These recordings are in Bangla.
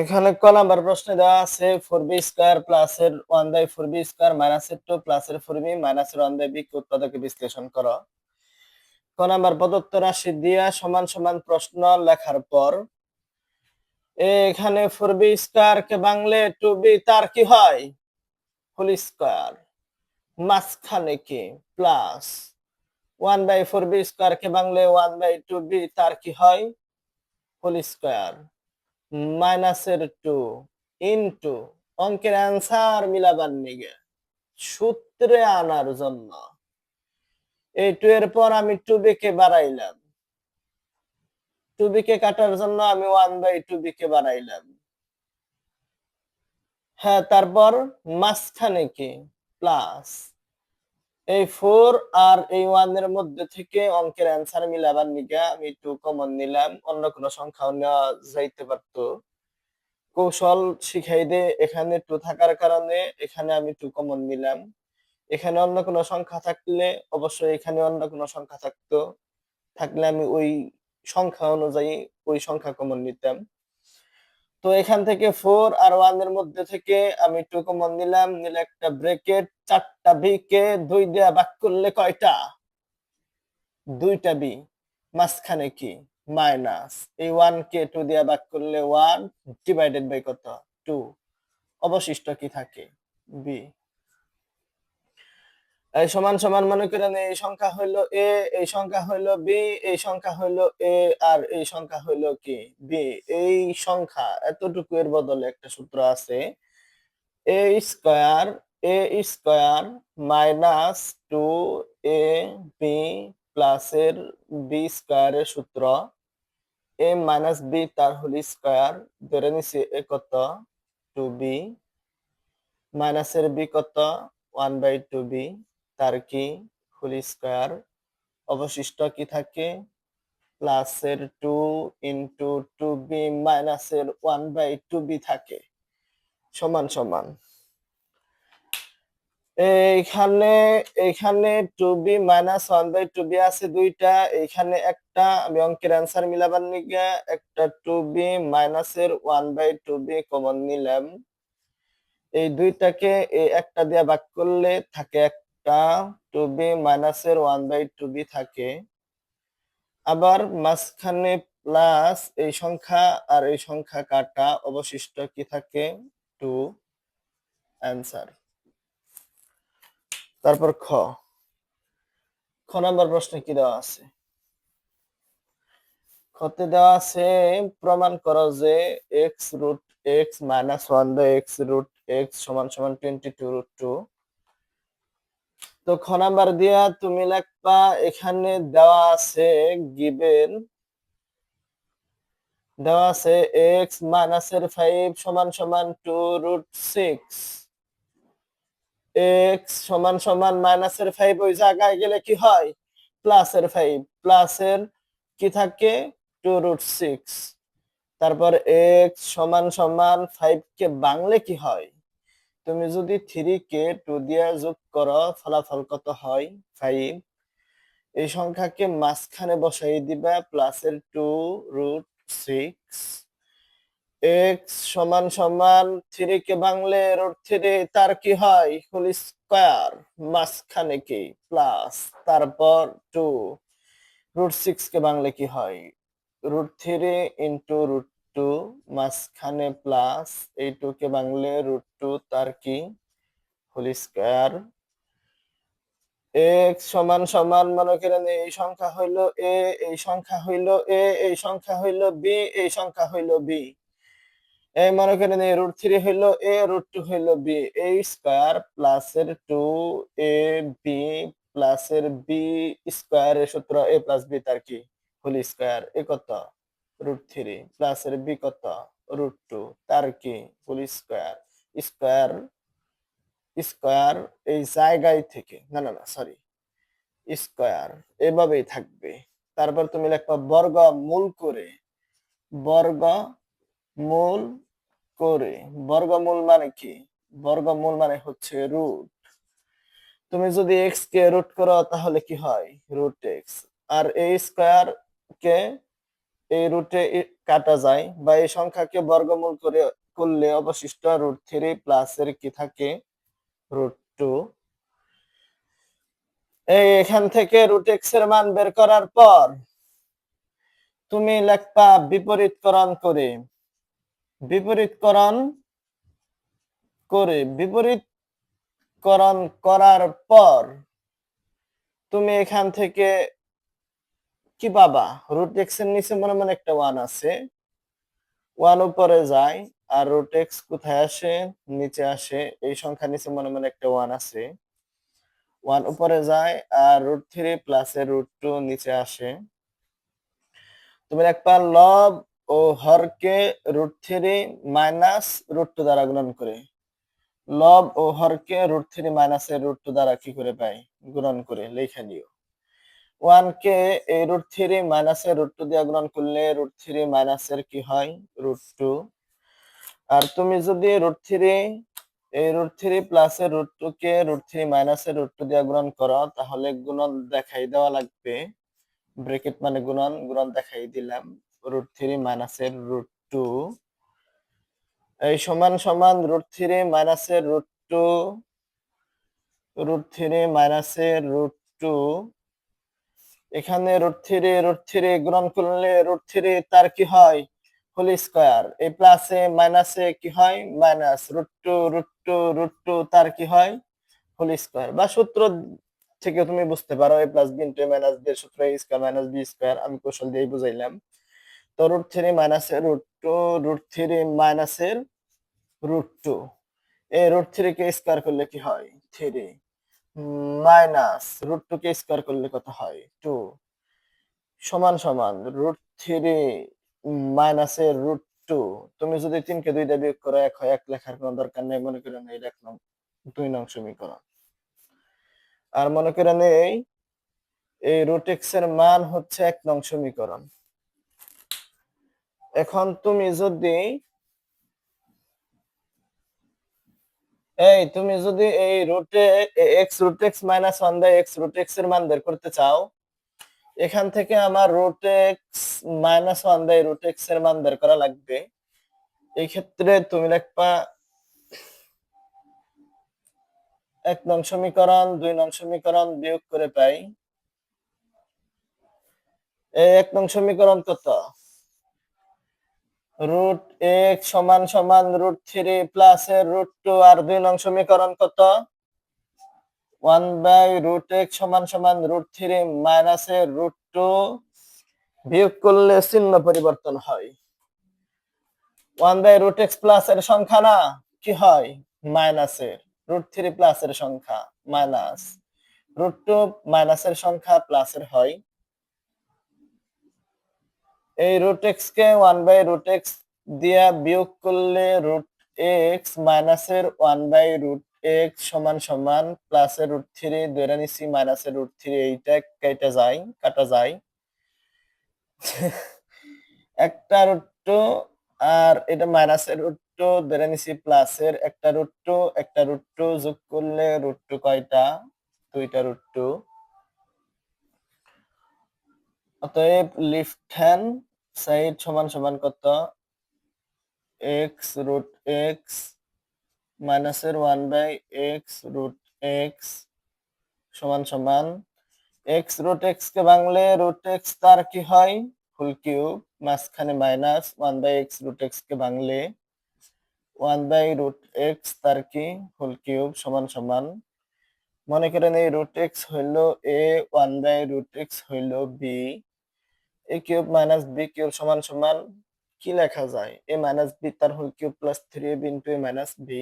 এখানে ক নাম্বার প্রশ্নে দেওয়া আছে ফোর বি স্কোয়ার প্লাস এর one by four B square minus এর টু প্লাস এর ফোর বি মাইনাস এর ওয়ান বাই বি উৎপাদকে বিশ্লেষণ করো। ক নাম্বার প্রদত্ত রাশি দিয়া সমান সমান প্রশ্ন লেখার পর এখানে ফোর বি স্কোয়ার কে বাংলে টু বি তার কি হয়? হোল স্কোয়ার মাঝখানে কি? Plus one by four B square কে বাংলে ওয়ান বাই টু বি তার কি হয়? হোল স্কোয়ার মাইনাসের টু ইন্টু অঙ্কের অ্যান্সার মিলাবার নিগে সূত্রে আনার জন্য। এই টু এর পর আমি টু বি কে বাড়াইলাম। টু বি কে কাটার জন্য আমি ওয়ান বাই টু বি কে বাড়াইলাম। হ্যাঁ তারপর মাঝখানে কি? প্লাস এই ফোর আর এই ওয়ানের মধ্যে থেকে অঙ্কের অ্যান্সার মিলাবার নিগে, আমি একটু কমন নিলাম, অন্য কোনো সংখ্যাও নেওয়া যাইতে পারতো। কৌশল শিখাই দে, এখানে টু থাকার কারণে এখানে আমি টু কমন নিলাম। এখানে অন্য কোনো সংখ্যা থাকলে অবশ্যই এখানে অন্য কোনো সংখ্যা থাকতো। থাকলে আমি ওই সংখ্যা অনুযায়ী ওই সংখ্যা কমন নিতাম। তো এখান থেকে ফোর আর ওয়ানের মধ্যে থেকে আমি টু কমন নিলাম, নিলে একটা ব্রেকেট চারটা বি কে দুই দেয়া বাক করলে কয়টা? দুইটা বি মাঝখানে কি? মাইনাস এই ওয়ান কে টু দেয়া বাক করলে ওয়ান ডিভাইডেড বাই কত? টু অবশিষ্ট কি থাকে? বি সমান সমান মনে করেন এই সংখ্যা হইল এ, এই সংখ্যা হইল বি, এই সংখ্যা হইল এ আর এই সংখ্যা হইল কি? বি। এই সংখ্যা এতটুকু এর বদলে একটা সূত্র আছে। A square A square minus two A B প্লাসের বি স্কয়ারের সূত্র। এ মাইনাস বি তার হোল স্কয়ার। ধরে নিছি এ কত? Two B. মাইনাসের বি কত? One by two B. তার কি? হোল স্কয়ার অবশিষ্ট কি থাকে? প্লাসের টু ইন্টু টু বি মাইনাসের ওয়ান বাই টু বি থাকে। সমান সমান। এইখানে এইখানে two B minus one by two B আছে দুইটা। এইখানে একটা, আমি অঙ্কের অ্যান্সার মিলাবার নিগে একটা টু বি মাইনাসের one by two B common নিলাম। এই দুইটাকে এই একটা দিয়ে ভাগ করলে থাকে একটা টু বি মাইনাসের ওয়ান বাই টু বি থাকে। আবার মাঝখানে প্লাস এই সংখ্যা আর এই সংখ্যা কাটা অবশিষ্ট কি থাকে? টু অ্যান্সার তারপর খ। খ নাম্বার প্রশ্নে কি দেওয়া আছে? খতে দেওয়া আছে, প্রমাণ করো যে X root X minus one by X root X সমান সমান টোয়েন্টি টু রুট টু তো খ নাম্বার দিয়া তুমি লিখবা, এখানে দেওয়া আছে গিবেন। দেওয়া আছে এক্স মাইনাসের ফাইভ সমান সমান টু রুট সিক্স এক্স সমান সমান মাইনাসের ফাইভ ওই জায়গায় গেলে কি হয়? প্লাসের ফাইভ প্লাসের কি থাকে? টু রুট সিক্স তারপর এক্স সমান সমান ফাইভ কে বাংলে কি হয়? তুমি যদি থ্রি কে টু দিয়ে যোগ করো, ফলাফল কত হয়? ফাইভ এই সংখ্যাকে মাঝখানে বসাই দিবা প্লাসের টু রুট সিক্স এক্স সমান সমান থ্রি কে বাংলে রুট থ্রি তার কি হয়? হোল স্কোয়ার মাঝখানে কি? প্লাস তারপর টু রুট সিক্স কে বাংলে কি হয়? রুট থ্রি ইন্টু রুট মাঝখানে প্লাস এই টু কে বাংলে রুট টু তার কি? হোল স্কোয়ার এক্স সমান সমান মনে করেন এই সংখ্যা হইল এ এই সংখ্যা হইল এ এই সংখ্যা হইল বি এই সংখ্যা হইল বি এই মনে করেন এই রুট থ্রি হইল এ রুট টু হইল বি এ স্কোয়ার প্লাসের টু এ বি প্লাসের বি স্কোয়ারের সূত্র এ প্লাস বি তার কি? হোল স্কোয়ার এ কত রুট থ্রি প্লাসের বি কত রুট টু, তার কি? Whole square. স্কোয়ার স্কোয়ার এই জায়গায় থেকে, না না না সরি স্কোয়ার এভাবেই থাকবে। তারপর তুমি লিখবা বর্গ মূল করে, বর্গ মূল করে। বর্গমূল মানে কি? বর্গমূল মানে হচ্ছে রুট। তুমি যদি এক্স কে রুট করো তাহলে কি হয়? রুট এক্স আর এ স্কোয়ার কে এই রুটে কাটা যায় বা এই সংখ্যাকে বর্গমূল করে করলে অবশিষ্ট রুট থ্রি প্লাস এর কি থাকে? Root two. এখান থেকে রুট এক্সের মান বের করার পর তুমি লেখবা বিপরীতকরণ করে। বিপরীতকরণ করে বিপরীতকরণ করার পর তুমি এখান থেকে কি পাবা রুট এক্সের নিচে মনে মনে একটা ওয়ান আছে। ওয়ান উপরে যায় আর রুট এক্স কোথায় আসে? নিচে আসে। এই সংখ্যা নিচে মনে মনে একটা ওয়ান আছে। ওয়ান উপরে যায় আর রুট থ্রি প্লাস এর রুট টু নিচে আসে। তুমি একটা লব ও হরকে root three minus root two দ্বারা গুণন করে। লব ও হরকে রুট থ্রি মাইনাস এর রুট টু দ্বারা কি করে পাই গুণন করে। লেখা নিও। ওয়ান কে রুট থ্রি মাইনাস এর রুট টু দিয়ে গুণন করলে রুট থ্রি মাইনাস এর কি হয়? রুট টু আর তুমি যদি রুট থ্রি এই রুট থ্রি প্লাস এর রুট টু কে রুট থ্রি মাইনাস এর রুট টু দিয়ে গুণন করো, তাহলে গুণন দেখাই দেওয়া লাগবে। ব্রেকেট মানে গুণন গুণন দেখাই দিলাম। রুট থ্রি মাইনাস এর রুট টু এই সমান সমান রুট থ্রি মাইনাস এর root two root three minus এর রুট টু এখানে রুট থ্রি রুট থ্রি গুণন করলে রুট থ্রি তার কি হয়? হোল স্কোয়ার এই প্লাসে মাইনাসে কি হয়? Minus root two root two root two তার কি হয়? হোল স্কোয়ার বা সূত্র থেকে তুমি বুঝতে পারো a plus b into minus b এর সূত্র a square minus b square আমি কৌশল দিয়েই বুঝাইলাম। তো রুট থ্রি মাইনাসের root two root three minus মাইনাসের রুট টু এই রুট থ্রি কে স্কোয়ার করলে কি হয়? থ্রি মাইনাস রুট টু কে স্কোয়ার করলে কত হয়? টু। সমান সমান রুট থ্রি মাইনাসের রুট টু। তুমি যদি তিনকে দুই দিয়ে বিয়োগ করো, এক হয় এক লেখার কোনো দরকার নেই। মনে করে নেই এক দুই নং সমীকরণ। আর মনে করে নেই, এই রুট এক্সের মান হচ্ছে এক নং সমীকরণ। এখন তুমি যদি এই, তুমি যদি এই রুটে x root x minus one by x root এক্সের মান বের করতে চাও, এখান থেকে আমার root x minus one by root এক্সের মান বের করা লাগবে। এই ক্ষেত্রে তুমি লিখবা এক নং সমীকরণ, দুই নং সমীকরণ বিয়োগ করে পাই। এক নং সমীকরণ কত? রুট এক সমান সমান রুট থ্রি প্লাস এর রুট টু আর দুই নং সমীকরণ কত? ওয়ান বাই রুট এক সমান সমান রুট থ্রি মাইনাস এর রুট টু বিয়োগ করলে চিহ্ন পরিবর্তন হয়। One by root x plus এর সংখ্যা না? কি হয়? মাইনাস এর। রুট থ্রি প্লাস এর সংখ্যা মাইনাস রুট টু মাইনাস এর সংখ্যা প্লাস এর হয়। এই রুট এক্স কে ওয়ান বাই রুট এক্স দিয়া বিয়োগ করলে রুট এক্স মাইনাসের ওয়ান বাই রুট এক্স সমান সমান প্লাসের রুট থ্রি ধরে নিছি, মাইনাসের রুট থ্রি এইটা কেটে যায়, কাটা যায়। একটা রুট টু আর এটা মাইনাসের রুট টু ধরে নিছি প্লাসের একটা রুট টু একটা রুট টু যোগ করলে রুট টু কয়টা? দুইটা রুট টু অতএব লিফট হ্যান্ড সাইড সমান সমান কত? এক্স রুট এক্স মাইনাসের one by x root x সমান সমান। এক্স রুট এক্স কে বাংলে রুট এক্স তার কি হয়? ফুল কিউব মাঝখানে minus one by x root x কে বাংলে ওয়ান বাই রুট এক্স তার কি? ফুল কিউব সমান সমান। মনে করেন এই রুট এক্স হইল a one by root x হইল b a cube minus b cube সমান সমান কি লেখা যায়? এ মাইনাস বি তার whole cube plus three b into a minus b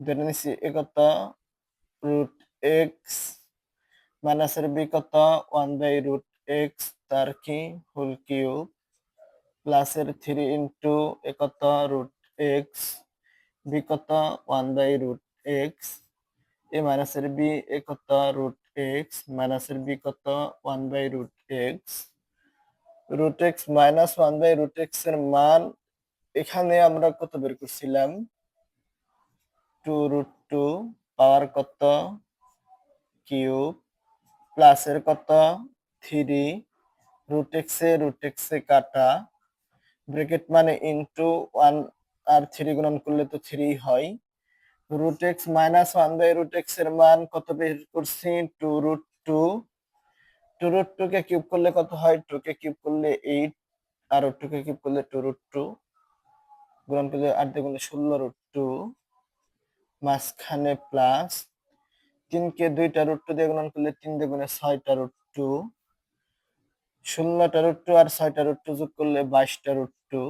ধরে নিচ্ছি এ কত? রুট এক্স মাইনাসের বি কত? ওয়ান বাই রুট এক্স তার কি? হোল কিউব প্লাসের থ্রি ইন্টু এ কত? রুট এক্স বি কত? One by root x a মাইনাসের বি এ কত? রুট এক্স মাইনাসের বি কত? One by root x root x minus one by root এক্সের মান এখানে আমরা কত বের করছিলাম? টু রুট টু পাওয়ার কত? কিউব প্লাসের কত? থ্রি রুট এক্সে রুট এক্সে কাটা। ব্রেকেট মানে ইনটু ওয়ান আর থ্রি গুণন করলে তো থ্রি হয়। Root x minus one by root এক্সের মান কত বের করছি? Two root two two root cube করলে কত হয়? টু কে কিউব করলে এইট, আর টু কে কিউব করলে টু রুট টু। গুণন করলে আট দুগুণে ষোলো রুট টু, মাঝখানে প্লাস তিনকে দুইটা রুট টু দিয়ে গুণন করলে তিন দুগুণে ছয়টা রুট টু। ষোলোটা রুট টু আর ছয়টা রুট টু যোগ করলে বাইশটা রুট টু।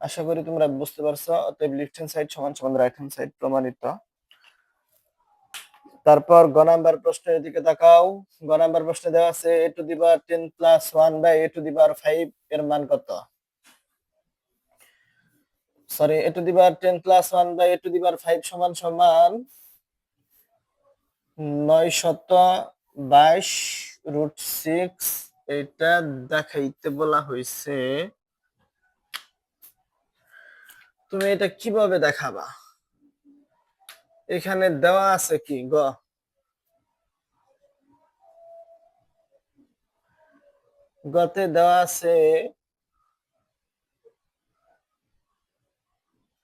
আশা করি তোমরা বুঝতে পারছ। অতএব লেফট হ্যান্ড সাইড সমান সমান রাইট হ্যান্ড সাইড প্রমাণিত। তারপর গ নাম্বার প্রশ্নের দিকে তাকাও। গ নাম্বার প্রশ্নে দেওয়া আছে, a to the power ten plus one by a to the power five এর মান কত? Sorry, a to the power ten plus one by a to the power five সমান সমান নয় শত বাইশ রুট সিক্স, এটা দেখাইতে বলা হয়েছে তুমি এটা কীভাবে দেখাবা? এখানে দেওয়া আছে কি? গ। গতে দেওয়া আছে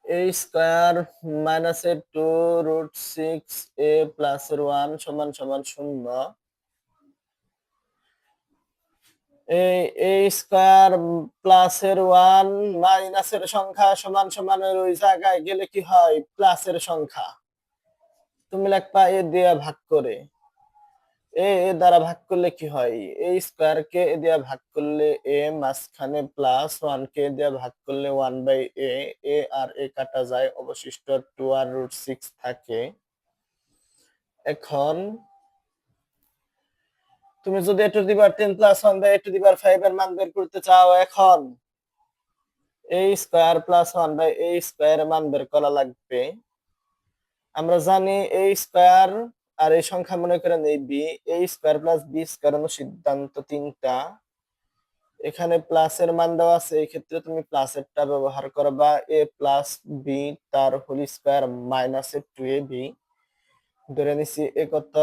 a square minus a two root six a plus এর ওয়ান সমান সমান শূন্য। এই স্কোয়ার প্লাস এর ওয়ান মাইনাসের সংখ্যা সমান সমান ওই জায়গায় গেলে কি হয়? প্লাসের সংখ্যা। তুমি লিখবা এ দিয়ে ভাগ করে। এ এ দ্বারা ভাগ করলে কি হয়? এ স্কোয়ার কে এ দিয়ে ভাগ করলে এ, মাঝখানে প্লাস ওয়ান কে দিয়ে ভাগ করলে ওয়ান বাই এ এ আর এ কাটা যায়। অবশিষ্ট টু আর রুট সিক্স থাকে। এখন তুমি যদি a to the power ten plus one by a to the power five এর মান বের করতে চাও, এখন a square plus one by a square মান বের করা লাগবে। আমরা জানি এ স্কোয়ার আর এই সংখ্যা মনে করেন এই b a square plus b square সিদ্ধান্ত তিনটা। এখানে প্লাসের মান দেওয়া আছে, এই ক্ষেত্রে তুমি প্লাসেরটা ব্যবহার করবা এ প্লাস বি তার whole square minus a two a b ধরে নিছি এ কত?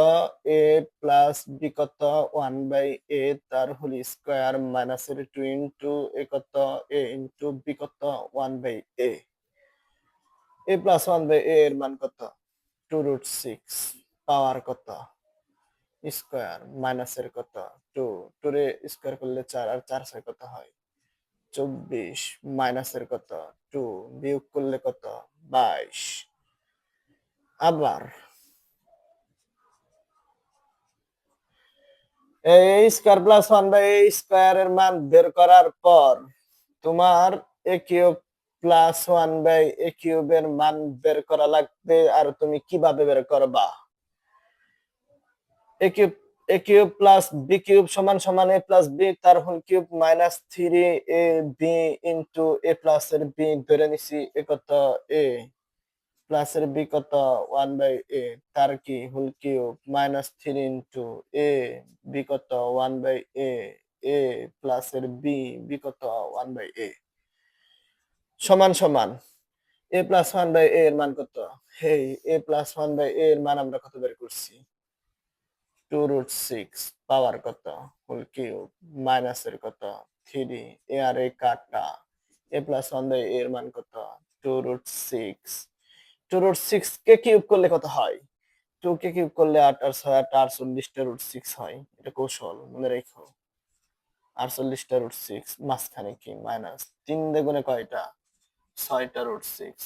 এ প্লাস বি কত? ওয়ান বাই এ তার হোল স্কোয়ার মাইনাস এর টু ইন্টু এ কত? এ ইন্টু বি কত? One by a a plus one by a এর মান কত? টু রুট সিক্স পাওয়ার কত? স্কোয়ার মাইনাসের কত? টু টু রে স্কোয়ার করলে চার, আর চার ছয় কত হয়? চব্বিশ মাইনাসের কত? টু বিয়োগ করলে কত? বাইশ। আবার এই স্কোয়ার প্লাস ওয়ান বাই এই স্কোয়ারের মান বের করার পর তোমার a cube plus one by a কিউবের মান বের করা লাগবে, আর তুমি কীভাবে বের করবা? A cube a cube plus b cube সমান সমান এ প্লাস বি তার whole cube minus three a b into a plus এর বি ধরে নিছি, এ কত এ প্লাস এর বি কত? ওয়ান বাই এ তার কি? Whole cube minus three into a b কত? One by a a plus এর বি বি কত? ওয়ান বাই এ সমান সমান। A plus one by a এর মান কত? Hey a plus one by a এর মান আমরা কত বের করছি? টু রুট সিক্স পাওয়ার কত? হোল কিউব মাইনাস এর কত? থ্রি এ আর এ কাটা। A plus one by a এর মান কত? Two root six two root six কে কিউব করলে কত হয়? টু কে কিউব করলে আট আর ছয়, আট আটচল্লিশটা রুট সিক্স হয়। এটা কৌশল, মনে রেখো। আটচল্লিশটা রুট সিক্স মাঝখানে কি? মাইনাস তিন দেগুনে কয়টা? ছয়টা রুট সিক্স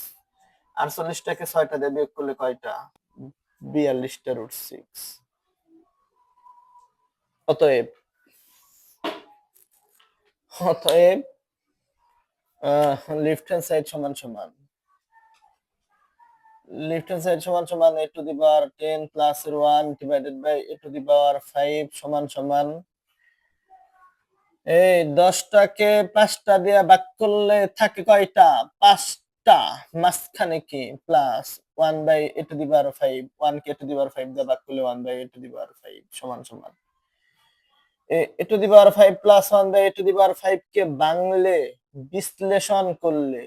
আটচল্লিশটাকে ছয়টা দিয়ে বিয়োগ করলে কয়টা? বিয়াল্লিশটা রুট সিক্স অতএব অতএব লেফট হ্যান্ড সাইড সমান সমান। লেফট হ্যান্ড সাইড সমান সমান a to the power ten plus one divided by a to the power five সমান সমান এই দশটাকে পাঁচটা দিয়ে ভাগ করলে থাকে কয়টা? পাঁচটা। মাঝখানে কি? Plus one by a to the power five one K to the power five দিয়ে ভাগ করলে one by a to the power five সমান সমান। A to the power five plus one by a to the power five কে বাংলে বিশ্লেষণ করলে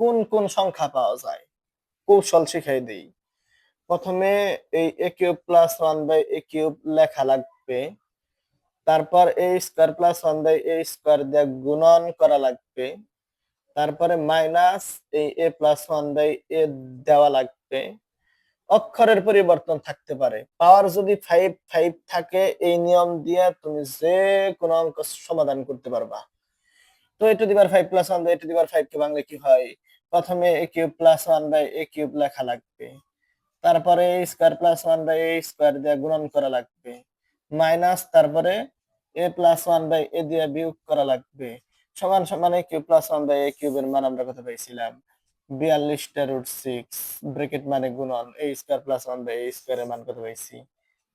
কোন কোন সংখ্যা পাওয়া যায়? কৌশল শিখাই দেই। প্রথমে এই a cube plus one by a cube লেখা লাগবে। তারপর a square plus one by a square দিয়ে গুণন করা লাগবে। তারপরে মাইনাস এই a plus one by a দেওয়া লাগবে। অক্ষরের পরিবর্তন থাকতে পারে। পাওয়ার যদি ফাইভ ফাইভ থাকে, এই নিয়ম দিয়ে তুমি যে কোনো অঙ্ক সমাধান করতে পারবা। তো a to the power five plus one by a to the power five কে বাংলা কি হয়? প্রথমে a cube plus one by a cube লেখা লাগবে। তারপরে square plus one by a square দিয়ে গুণন করা লাগবে। মাইনাস তারপরে a plus one by a দিয়ে বিয়োগ করা লাগবে। সমান সমান a cube plus one by a কিউবের মান আমরা কত পাইছিলাম? বিয়াল্লিশটা রুট সিক্স ব্রেকেট মানে গুণন a square plus one by a স্কোয়ারের মান কত পাইছি?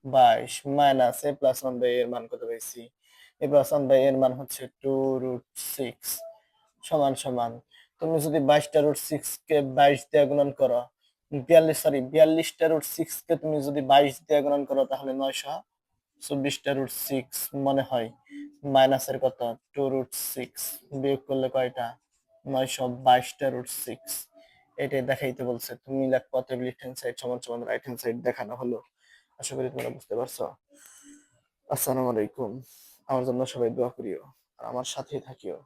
বাইশ minus a plus one by এর মান কত পাইছি? এ প্লাস ওয়ান বাই এর মান হচ্ছে টু রুট সিক্স সমান সমান। তুমি যদি বাইশটা রুট সিক্স কে বাইশ দিয়ে গুণন করো, বিয়াল্লিশ সরি বিয়াল্লিশটা রুট সিক্স কে তুমি যদি বাইশ দিয়ে গুণন করো তাহলে নয়শো। চব্বিশটা রুট সিক্স মনে হয় মাইনাস এর কত? টু রুট সিক্স বিয়োগ করলে কয়টা? নয়শো বাইশটা রুট সিক্স এটাই দেখাইতে বলছে। তুমি লেখো লেফট হ্যান্ড সাইড সমান সমান রাইট হ্যান্ড সাইড দেখানো হলো। আশা করি তোমরা বুঝতে পারছ। আসসালামু আলাইকুম। আমার জন্য সবাই দোয়া করিও। আর আমার সাথেই থাকিও।